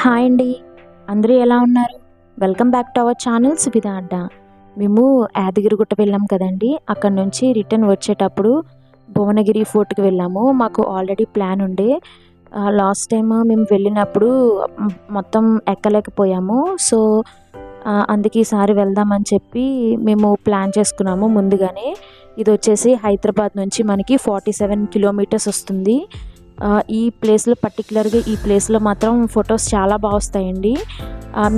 Hi అండి. అందరూ ఎలా ఉన్నారు? Welcome back to our channel Suvidha Adda. మేము యాదగిరిగుట్ట వెళ్ళాం కదండి. అక్కడ నుంచి రిటర్న్ వచ్చేటప్పుడు భువనగిరి ఫోర్ట్కి వెళ్ళాము. మాకు ఆల్రెడీ ప్లాన్ ఉండే. లాస్ట్ టైం మేము వెళ్ళినప్పుడు మొత్తం ఎక్కలేకపోయాము. సో అందుకే ఈసారి వెళ్దామని చెప్పి మేము ప్లాన్ చేసుకున్నాము ముందుగానే. ఇది వచ్చేసి హైదరాబాద్ నుంచి మనకి ఫార్టీ సెవెన్ కిలోమీటర్స్ వస్తుంది. ఈ ప్లేస్లో పర్టికులర్గా ఈ ప్లేస్లో మాత్రం ఫొటోస్ చాలా బాగా వస్తాయండి.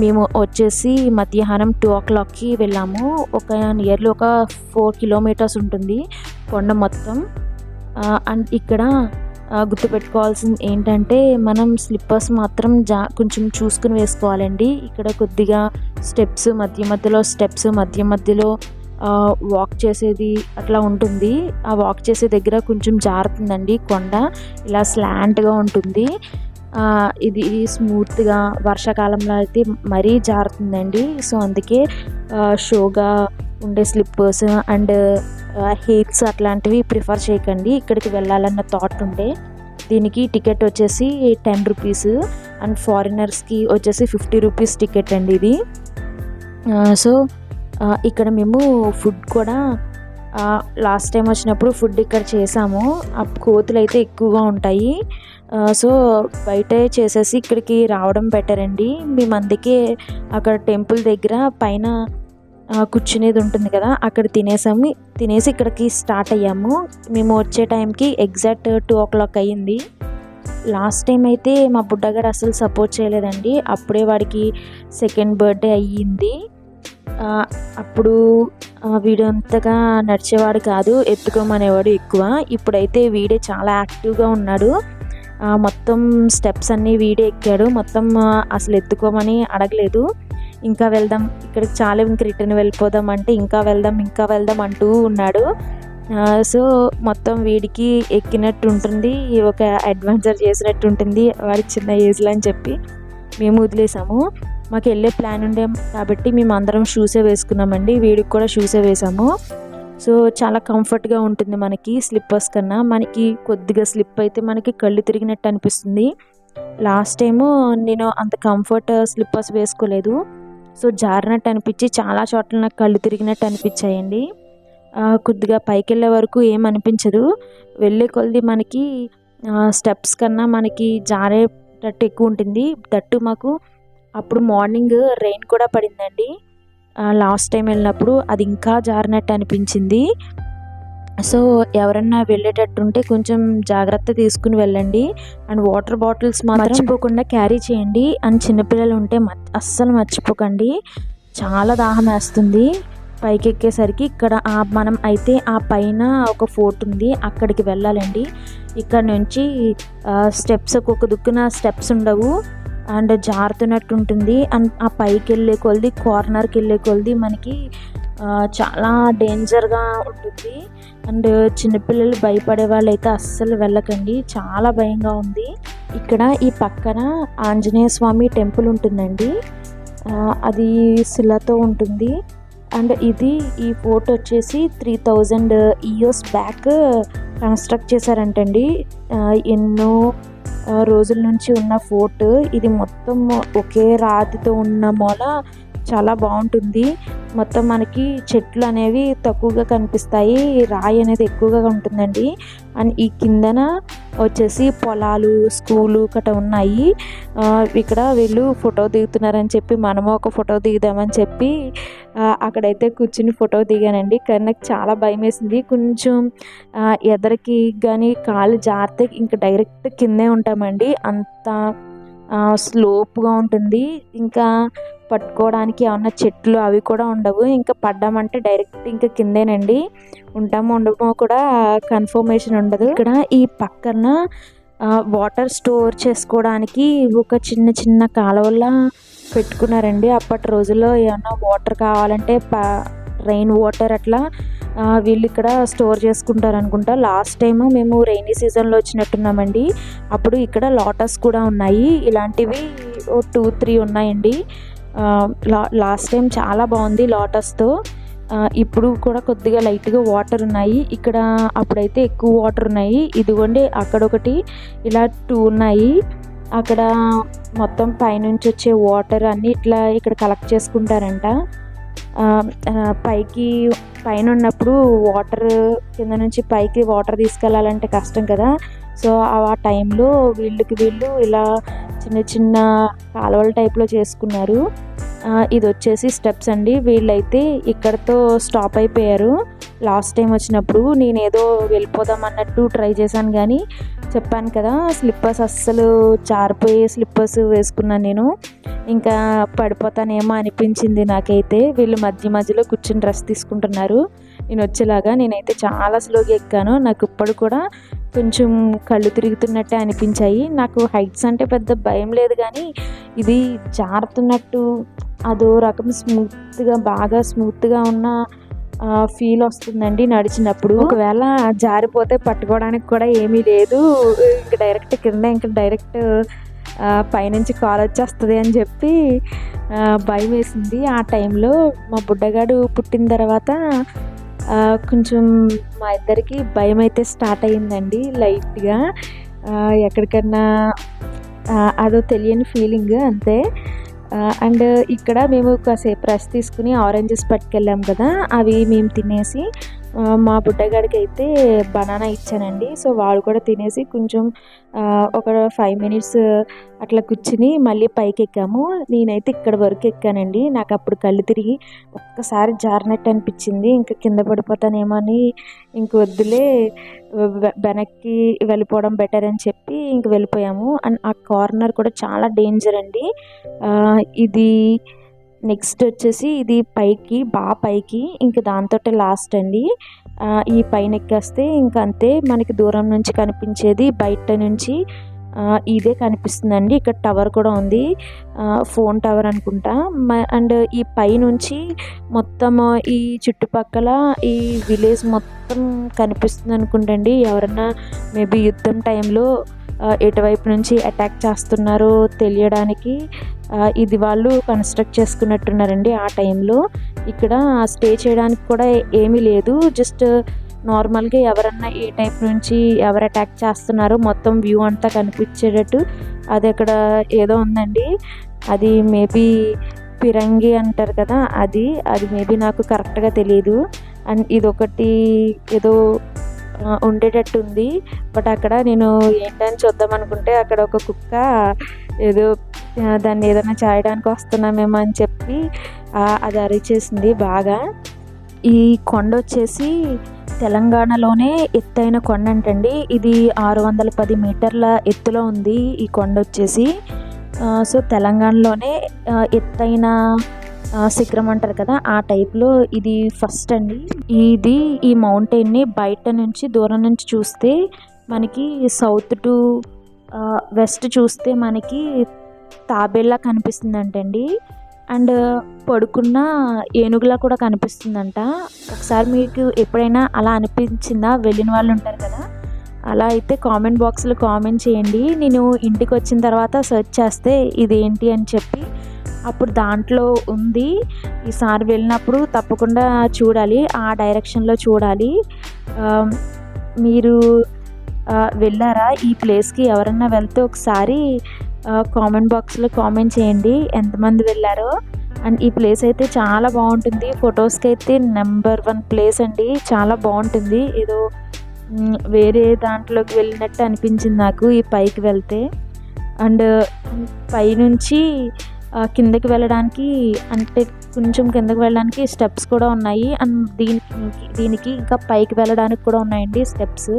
మేము వచ్చేసి మధ్యాహ్నం టూ ఓ క్లాక్కి వెళ్ళాము. ఒక నియర్లీ ఒక ఫోర్ కిలోమీటర్స్ ఉంటుంది కొండ మొత్తం. అండ్ ఇక్కడ గుర్తుపెట్టుకోవాల్సింది ఏంటంటే మనం స్లిప్పర్స్ మాత్రం జా కొంచెం చూసుకుని వేసుకోవాలండి. ఇక్కడ కొద్దిగా స్టెప్స్ మధ్య మధ్యలో స్టెప్స్ మధ్య మధ్యలో వాక్ చేసేది అట్లా ఉంటుంది. ఆ వాక్ చేసే దగ్గర కొంచెం జారుతుందండి కొండ. ఇలా స్లాంట్గా ఉంటుంది. ఇది స్మూత్గా వర్షాకాలంలో అయితే మరీ జారుతుందండి. సో అందుకే షోగా ఉండే స్లిప్పర్స్ అండ్ హీల్స్ అట్లాంటివి ప్రిఫర్ చేయకండి. ఇక్కడికి వెళ్ళాలన్న థాట్ ఉండే దీనికి టికెట్ వచ్చేసి టెన్ రూపీస్ అండ్ ఫారినర్స్కి వచ్చేసి ఫిఫ్టీ రూపీస్ టికెట్ అండి ఇది. సో ఇక్కడ మేము ఫుడ్ కూడా లాస్ట్ టైం వచ్చినప్పుడు ఫుడ్ ఇక్కడ చేసాము. కోతులు అయితే ఎక్కువగా ఉంటాయి. సో బయటే చేసేసి ఇక్కడికి రావడం బెటర్ అండి. మేము అందుకే అక్కడ టెంపుల్ దగ్గర పైన కూర్చునేది ఉంటుంది కదా అక్కడ తినేసాము. తినేసి ఇక్కడికి స్టార్ట్ అయ్యాము. మేము వచ్చే టైంకి ఎగ్జాక్ట్ టూ ఓ క్లాక్ అయ్యింది. లాస్ట్ టైం అయితే మా బుడ్డగాడు అసలు సపోర్ట్ చేయలేదండి. అప్పుడే వాడికి సెకండ్ బర్త్డే అయ్యింది. అప్పుడు వీడంతగా వీడు అంతగా నడిచేవాడు కాదు ఎత్తుకోమనేవాడు ఎక్కువ. ఇప్పుడైతే వీడే చాలా యాక్టివ్గా ఉన్నాడు. మొత్తం స్టెప్స్ అన్నీ వీడే ఎక్కాడు. మొత్తం అసలు ఎత్తుకోమని అడగలేదు. ఇంకా వెళ్దాం ఇక్కడికి చాలా ఇంక రిటర్న్ వెళ్ళిపోదాం అంటే ఇంకా వెళ్దాం ఇంకా వెళ్దాం అంటూ ఉన్నాడు. సో మొత్తం వీడికి ఎక్కినట్టు ఉంటుంది ఒక అడ్వెంచర్ చేసినట్టు ఉంటుంది వాడి చిన్న ఏజ్లో అని చెప్పి. మేము వదిలేసాము. మాకు వెళ్ళే ప్లాన్ ఉండే కాబట్టి మేము అందరం షూసే వేసుకున్నామండి. వీడికి కూడా షూసే వేసాము. సో చాలా కంఫర్ట్గా ఉంటుంది మనకి స్లిప్పర్స్ కన్నా. మనకి కొద్దిగా స్లిప్ అయితే మనకి కళ్ళు తిరిగినట్టు అనిపిస్తుంది. లాస్ట్ టైము నేను అంత కంఫర్ట్ స్లిప్పర్స్ వేసుకోలేదు. సో జారినట్టు అనిపించి చాలా చోట్ల నాకు కళ్ళు తిరిగినట్టు అనిపించాయండి. కొద్దిగా పైకి వెళ్ళే వరకు ఏం అనిపించదు. వెళ్ళే కొలది మనకి స్టెప్స్ కన్నా మనకి జారేటట్టు ఎక్కువ ఉంటుంది. దట్టు మాకు అప్పుడు మార్నింగ్ రెయిన్ కూడా పడిందండి. లాస్ట్ టైం వెళ్ళినప్పుడు అది ఇంకా జారినట్టు అనిపించింది. సో ఎవరన్నా వెళ్ళేటట్టుంటే కొంచెం జాగ్రత్త తీసుకుని వెళ్ళండి. అండ్ వాటర్ బాటిల్స్ మాత్రం మర్చిపోకుండా క్యారీ చేయండి. అండ్ చిన్నపిల్లలు ఉంటే మ- అస్సలు మర్చిపోకండి. చాలా దాహం వేస్తుంది. పైకి ఎక్కేసరికి ఇక్కడ మనం అయితే ఆ పైన ఒక ఫోర్ట్ ఉంది. అక్కడికి వెళ్ళాలండి. ఇక్కడ నుంచి స్టెప్స్ ఒక్కొక్క దుక్కున స్టెప్స్ ఉండవు. అండ్ జారుతున్నట్టు ఉంటుంది అండ్ ఆ పైకి వెళ్ళే కొలది కార్నర్కి వెళ్ళే కొలది మనకి చాలా డేంజర్గా ఉంటుంది. అండ్ చిన్నపిల్లలు భయపడే వాళ్ళు అయితే అస్సలు వెళ్ళకండి. చాలా భయంగా ఉంది. ఇక్కడ ఈ పక్కన ఆంజనేయ స్వామి టెంపుల్ ఉంటుందండి. అది శిలతో ఉంటుంది. అండ్ ఇది ఈ ఫోర్ట్ వచ్చేసి three thousand years back construct చేశారంటండి. ఎన్నో రోజుల నుంచి ఉన్న ఫోర్ట్ ఇది మొత్తం ఒకే రాతితో ఉన్న మూల. చాలా బాగుంటుంది. మొత్తం మనకి చెట్లు అనేవి తక్కువగా కనిపిస్తాయి. రాయి అనేది ఎక్కువగా ఉంటుందండి. అండ్ ఈ కిందన వచ్చేసి పొలాలు స్కూలు గట్రా ఉన్నాయి. ఇక్కడ వీళ్ళు ఫోటో దిగుతున్నారని చెప్పి మనము ఒక ఫోటో దిగుదామని చెప్పి అక్కడైతే కూర్చుని ఫోటో దిగానండి. కానీ నాకు చాలా భయం వేసింది. కొంచెం ఎదరికి కానీ కాలు జారితే ఇంకా డైరెక్ట్ కిందే ఉంటామండి. అంత స్లోప్గా ఉంటుంది. ఇంకా పట్టుకోవడానికి ఏమన్నా చెట్లు అవి కూడా ఉండవు. ఇంకా పడ్డామంటే డైరెక్ట్ ఇంకా కిందేనండి. ఉంటాము ఉండమో కూడా కన్ఫర్మేషన్ ఉండదు. ఇక్కడ ఈ పక్కన వాటర్ స్టోర్ చేసుకోవడానికి ఒక చిన్న చిన్న కాలువలా పెట్టుకున్నారండి. అప్పటి రోజుల్లో ఏమన్నా వాటర్ కావాలంటే ప రెయిన్ వాటర్ అట్లా వీళ్ళు ఇక్కడ స్టోర్ చేసుకుంటారు అనుకుంటా. లాస్ట్ టైం మేము రైనీ సీజన్లో వచ్చినట్టున్నామండి. అప్పుడు ఇక్కడ లోటస్ కూడా ఉన్నాయి. ఇలాంటివి ఓ టూ త్రీ ఉన్నాయండి. లా లాస్ట్ టైం చాలా బాగుంది లోటస్తో. ఇప్పుడు కూడా కొద్దిగా లైట్గా వాటర్ ఉన్నాయి. ఇక్కడ అప్పుడైతే ఎక్కువ వాటర్ ఉన్నాయి. ఇదిగోండి అక్కడ ఒకటి ఇలా టూ ఉన్నాయి. అక్కడ మొత్తం పైనుంచి వచ్చే వాటర్ అన్నీ ఇట్లా ఇక్కడ కలెక్ట్ చేసుకుంటారంట. పైకి పైన ఉన్నప్పుడు వాటర్ కింద నుంచి పైకి వాటర్ తీసుకెళ్ళాలంటే కష్టం కదా. సో ఆ టైంలో వీళ్ళకి వీళ్ళు ఇలా చిన్న చిన్న కాలువల టైప్లో చేసుకున్నారు. ఇది వచ్చేసి స్టెప్స్ అండి. వీళ్ళైతే ఇక్కడతో స్టాప్ అయిపోయారు. లాస్ట్ టైం వచ్చినప్పుడు నేను ఏదో వెళ్ళిపోదాం అన్నట్టు ట్రై చేశాను కానీ చెప్పాను కదా స్లిప్పర్స్ అస్సలు జారిపోయే స్లిప్పర్స్ వేసుకున్నాను నేను. ఇంకా పడిపోతానేమో అనిపించింది నాకైతే. వీళ్ళు మధ్య మధ్యలో కూర్చుని డ్రెస్ తీసుకుంటున్నారు. నేను వచ్చేలాగా నేనైతే చాలా స్లోగా ఎక్కాను. నాకు ఇప్పుడు కూడా కొంచెం కళ్ళు తిరుగుతున్నట్టే అనిపించాయి. నాకు హైట్స్ అంటే పెద్ద భయం లేదు కానీ ఇది జారుతున్నట్టు అదో రకం స్మూత్గా బాగా స్మూత్గా ఉన్న ఫీల్ వస్తుందండి నడిచినప్పుడు. ఒకవేళ జారిపోతే పట్టుకోవడానికి కూడా ఏమీ లేదు. ఇంక డైరెక్ట్ కింద ఇంక డైరెక్ట్ పైనుంచి కాల్ వచ్చేస్తుంది అని చెప్పి భయం వేసింది. ఆ టైంలో మా బుడ్డగాడు పుట్టిన తర్వాత కొంచెం మా ఇద్దరికి భయం అయితే స్టార్ట్ అయ్యిందండి లైట్గా. ఎక్కడికన్నా అదో తెలియని ఫీలింగ్ అంతే. అండ్ ఇక్కడ మేము కాసేపు రెస్ట్ తీసుకుని ఆరెంజెస్ పట్టుకెళ్ళాం కదా అవి మేము తినేసి మా బుడ్డగాడికి అయితే బనానా ఇచ్చానండి. సో వాడు కూడా తినేసి కొంచెం ఒక ఫైవ్ మినిట్స్ అట్లా కూర్చుని మళ్ళీ పైకి ఎక్కాము నేనైతే ఇక్కడ వరకు ఎక్కానండి. నాకు అప్పుడు కళ్ళు తిరిగి ఒక్కసారి జారినట్టు అనిపించింది. ఇంకా కింద పడిపోతానేమో అని ఇంక వద్దులే వె- వెనక్కి వెళ్ళిపోవడం బెటర్ అని చెప్పి ఇంక వెళ్ళిపోయాము. అండ్ ఆ కార్నర్ కూడా చాలా డేంజర్ అండి. ఇది నెక్స్ట్ వచ్చేసి ఇది పైకి బాగా పైకి ఇంక దాంతో లాస్ట్ అండి. ఈ పైన ఎక్కేస్తే ఇంక అంతే మనకి దూరం నుంచి కనిపించేది బయట నుంచి ఇదే కనిపిస్తుందండి. ఇక్కడ టవర్ కూడా ఉంది. ఫోన్ టవర్ అనుకుంటా. అండ్ ఈ పై నుంచి మొత్తం ఈ చుట్టుపక్కల ఈ విలేజ్ మొత్తం కనిపిస్తుంది అనుకుంటండి ఎవరన్నా మేబీ యుద్ధం టైంలో ఎటువైపు నుంచి అటాక్ చేస్తున్నారో తెలియడానికి ఇది వాళ్ళు కన్స్ట్రక్ట్ చేసుకున్నట్టున్నారండి ఆ టైంలో. ఇక్కడ స్టే చేయడానికి కూడా ఏమీ లేదు. జస్ట్ నార్మల్గా ఎవరన్నా ఏ టైప్ నుంచి ఎవరు అటాక్ చేస్తున్నారో మొత్తం వ్యూ అంతా కనిపించేటట్టు అది అక్కడ ఏదో ఉందండి. అది మేబీ పిరంగి అంటారు కదా అది. అది మేబీ నాకు కరెక్ట్గా తెలియదు అండ్ ఇదొకటి ఏదో ఉండేటట్టుంది. బట్ అక్కడ నేను ఏంటని చూద్దాం అనుకుంటే అక్కడ ఒక కుక్క ఏదో దాన్ని ఏదైనా చేయడానికి వస్తున్నామేమో అని చెప్పి అది అరిచేసింది బాగా. ఈ కొండ వచ్చేసి తెలంగాణలోనే ఎత్తైన కొండ అంటండి. ఇది ఆరు వందల పది మీటర్ల ఎత్తులో ఉంది ఈ కొండ వచ్చేసి. సో తెలంగాణలోనే ఎత్తైన శిఖరం అంటారు కదా ఆ టైప్లో ఇది ఫస్ట్ అండి. ఇది ఈ మౌంటైన్ని బయట నుంచి దూరం నుంచి చూస్తే మనకి సౌత్ టు వెస్ట్ చూస్తే మనకి తాబేలా కనిపిస్తుందంటండి. అండ్ పడుకున్న ఏనుగులా కూడా కనిపిస్తుందంట. ఒకసారి మీకు ఎప్పుడైనా అలా అనిపించిందా? వెళ్ళిన వాళ్ళు ఉంటారు కదా అలా అయితే కామెంట్ బాక్స్లో కామెంట్ చేయండి. నేను ఇంటికి వచ్చిన తర్వాత సెర్చ్ చేస్తే ఇదేంటి అని చెప్పి అప్పుడు దాంట్లో ఉంది. ఈసారి వెళ్ళినప్పుడు తప్పకుండా చూడాలి. ఆ డైరెక్షన్లో చూడాలి. మీరు వెళ్ళారా? ఈ ప్లేస్కి ఎవరన్నా వెళ్తే ఒకసారి కామెంట్ బాక్స్లో కామెంట్ చేయండి. ఎంతమంది వెళ్ళారో. అండ్ ఈ ప్లేస్ అయితే చాలా బాగుంటుంది. ఫొటోస్కి అయితే నెంబర్ వన్ ప్లేస్ అండి. చాలా బాగుంటుంది. ఏదో వేరే దాంట్లోకి వెళ్ళినట్టు అనిపించింది నాకు ఈ పైకి వెళ్తే. అండ్ పైనుంచి కిందకి వెళ్ళడానికి అంటే కొంచెం కిందకి వెళ్ళడానికి స్టెప్స్ కూడా ఉన్నాయి. అండ్ దీనికి దీనికి ఇంకా పైకి వెళ్ళడానికి కూడా ఉన్నాయండి స్టెప్స్.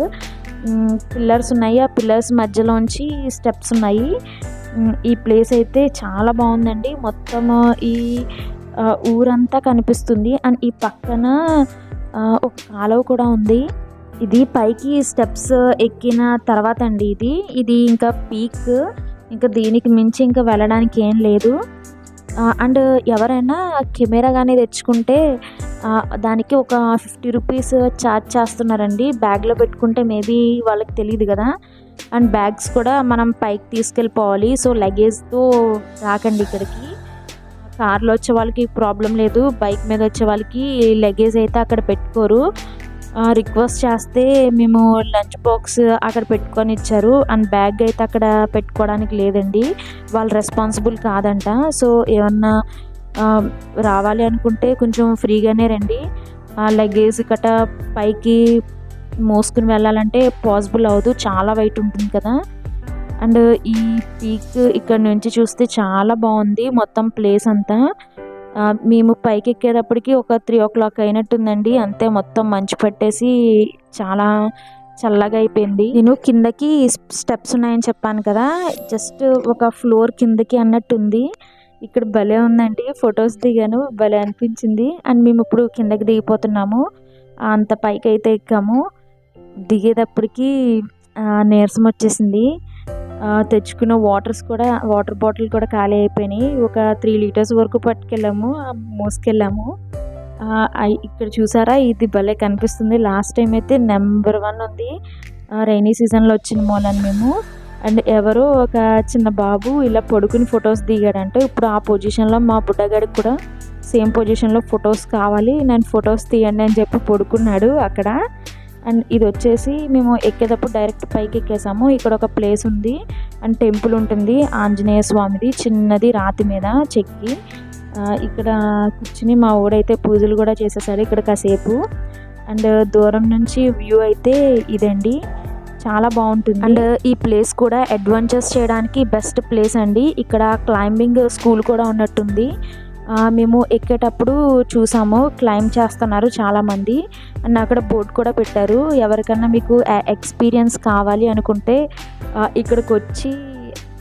పిల్లర్స్ ఉన్నాయి. ఆ పిల్లర్స్ మధ్యలోంచి స్టెప్స్ ఉన్నాయి. ఈ ప్లేస్ అయితే చాలా బాగుందండి. మొత్తం ఈ ఊరంతా కనిపిస్తుంది. అండ్ ఈ పక్కన ఒక కాలువ కూడా ఉంది. ఇది పైకి స్టెప్స్ ఎక్కిన తర్వాత అండి ఇది. ఇది ఇంకా పీక్. ఇంకా దీనికి మించి ఇంకా వెళ్ళడానికి ఏం లేదు. అండ్ ఎవరైనా కెమెరా కానీ తెచ్చుకుంటే దానికి ఒక ఫిఫ్టీ రూపీస్ ఛార్జ్ చేస్తున్నారండి. బ్యాగ్లో పెట్టుకుంటే మేబీ వాళ్ళకి తెలియదు కదా. అండ్ బ్యాగ్స్ కూడా మనం పైకి తీసుకెళ్ళిపోవాలి. సో లగేజ్తో రాకండి ఇక్కడికి. కార్లో వచ్చే వాళ్ళకి ప్రాబ్లం లేదు. బైక్ మీద వచ్చే వాళ్ళకి లగేజ్ అయితే అక్కడ పెట్టుకోరు. రిక్వెస్ట్ చేస్తే మేము లంచ్ బాక్స్ అక్కడ పెట్టుకొని ఇచ్చారు. అండ్ బ్యాగ్ అయితే అక్కడ పెట్టుకోవడానికి లేదండి. వాళ్ళు రెస్పాన్సిబుల్ కాదంట. సో ఏమన్నా రావాలి అనుకుంటే కొంచెం ఫ్రీగానే రండి. లగేజ్ గట్రా పైకి మోసుకుని వెళ్ళాలంటే పాసిబుల్ అవ్వదు. చాలా వెయిట్ ఉంటుంది కదా. అండ్ ఈ పీక్ ఇక్కడ నుంచి చూస్తే చాలా బాగుంది. మొత్తం ప్లేస్ అంతా. మేము పైకి ఎక్కేటప్పటికి ఒక త్రీ ఓ క్లాక్ అయినట్టుందండి. అంతే మొత్తం మంచు పట్టేసి చాలా చల్లగా అయిపోయింది. నేను కిందకి స్టెప్స్ ఉన్నాయని చెప్పాను కదా జస్ట్ ఒక ఫ్లోర్ కిందకి అన్నట్టుంది. ఇక్కడ భలే ఉందండి ఫొటోస్ దిగాను భలే అనిపించింది. అండ్ మేము ఇప్పుడు కిందకి దిగిపోతున్నాము. అంత పైకి అయితే ఎక్కాము. దిగేటప్పటికి నీరసం వచ్చేసింది. తెచ్చుకున్న వాటర్స్ కూడా వాటర్ బాటిల్ కూడా ఖాళీ అయిపోయినాయి. ఒక త్రీ లీటర్స్ వరకు పట్టుకెళ్ళాము మోసుకెళ్ళాము. ఇక్కడ చూసారా? ఇది భలే కనిపిస్తుంది. లాస్ట్ టైం అయితే నెంబర్ వన్ ఉంది. రైనీ సీజన్లో వచ్చిన మూలని మేము. అండ్ ఎవరో ఒక చిన్న బాబు ఇలా పడుకుని ఫొటోస్ దిగాడంటే. ఇప్పుడు ఆ పొజిషన్లో మా బుడ్డగాడికి కూడా సేమ్ పొజిషన్లో ఫొటోస్ కావాలి. నేను ఫొటోస్ తీయండి అని చెప్పి పడుకున్నాడు అక్కడ. అండ్ ఇది వచ్చేసి మేము ఎక్కేటప్పుడు డైరెక్ట్ పైకి ఎక్కేసాము. ఇక్కడ ఒక ప్లేస్ ఉంది. అండ్ టెంపుల్ ఉంటుంది ఆంజనేయ స్వామిది. చిన్నది రాతి మీద చెక్కి. ఇక్కడ కూర్చుని మా ఊడైతే పూజలు కూడా చేసేసారు ఇక్కడ కాసేపు. అండ్ దూరం నుంచి వ్యూ అయితే ఇదండి. చాలా బాగుంటుంది. అండ్ ఈ ప్లేస్ కూడా అడ్వెంచర్స్ చేయడానికి బెస్ట్ ప్లేస్ అండి. ఇక్కడ క్లైంబింగ్ స్కూల్ కూడా ఉన్నట్టుంది. మేము ఎక్కేటప్పుడు చూసాము క్లైమ్ చేస్తున్నారు చాలామంది. అండ్ అక్కడ బోర్డు కూడా పెట్టారు ఎవరికన్నా మీకు ఎక్స్పీరియన్స్ కావాలి అనుకుంటే ఇక్కడికి వచ్చి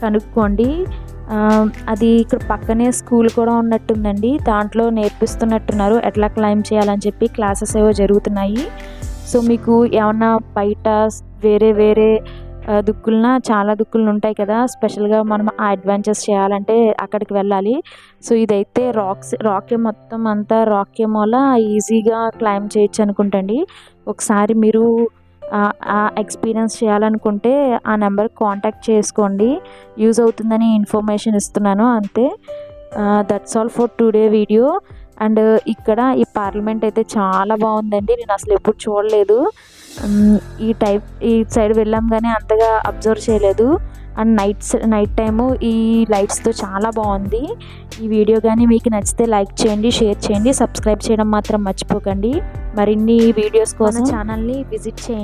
కనుక్కోండి. అది ఇక్కడ పక్కనే స్కూల్ కూడా ఉన్నట్టుందండి దాంట్లో నేర్పిస్తున్నట్టున్నారు ఎట్లా క్లైమ్ చేయాలని చెప్పి క్లాసెస్ ఏవో జరుగుతున్నాయి. సో మీకు ఏమన్నా బయట వేరే వేరే దుక్కులన చాలా దుక్కులు ఉంటాయి కదా. స్పెషల్గా మనం ఆ అడ్వెంచర్స్ చేయాలంటే అక్కడికి వెళ్ళాలి. సో ఇదైతే రాక్స్ రాకే మొత్తం అంతా రాకే మూల ఈజీగా క్లైంబ్ చేయొచ్చు అనుకుంటండి. ఒకసారి మీరు ఆ- ఎక్స్పీరియన్స్ చేయాలనుకుంటే ఆ నెంబర్ కాంటాక్ట్ చేసుకోండి. యూజ్ అవుతుందని ఇన్ఫర్మేషన్ ఇస్తున్నాను అంతే. That's all for today video and ఇక్కడ ఈ పార్లమెంట్ అయితే చాలా బాగుందండి. నేను అసలు ఎప్పుడు చూడలేదు. ఈ టైప్ ఈ సైడ్ వెళ్ళాం కానీ అంతగా అబ్జర్వ్ చేయలేదు. అండ్ నైట్స్ నైట్ టైము ఈ లైట్స్తో చాలా బాగుంది. ఈ వీడియో కానీ మీకు నచ్చితే లైక్ చేయండి షేర్ చేయండి సబ్స్క్రైబ్ చేయడం మాత్రం మర్చిపోకండి. మరిన్ని వీడియోస్ కోసం ఛానల్ని విజిట్ చేయండి.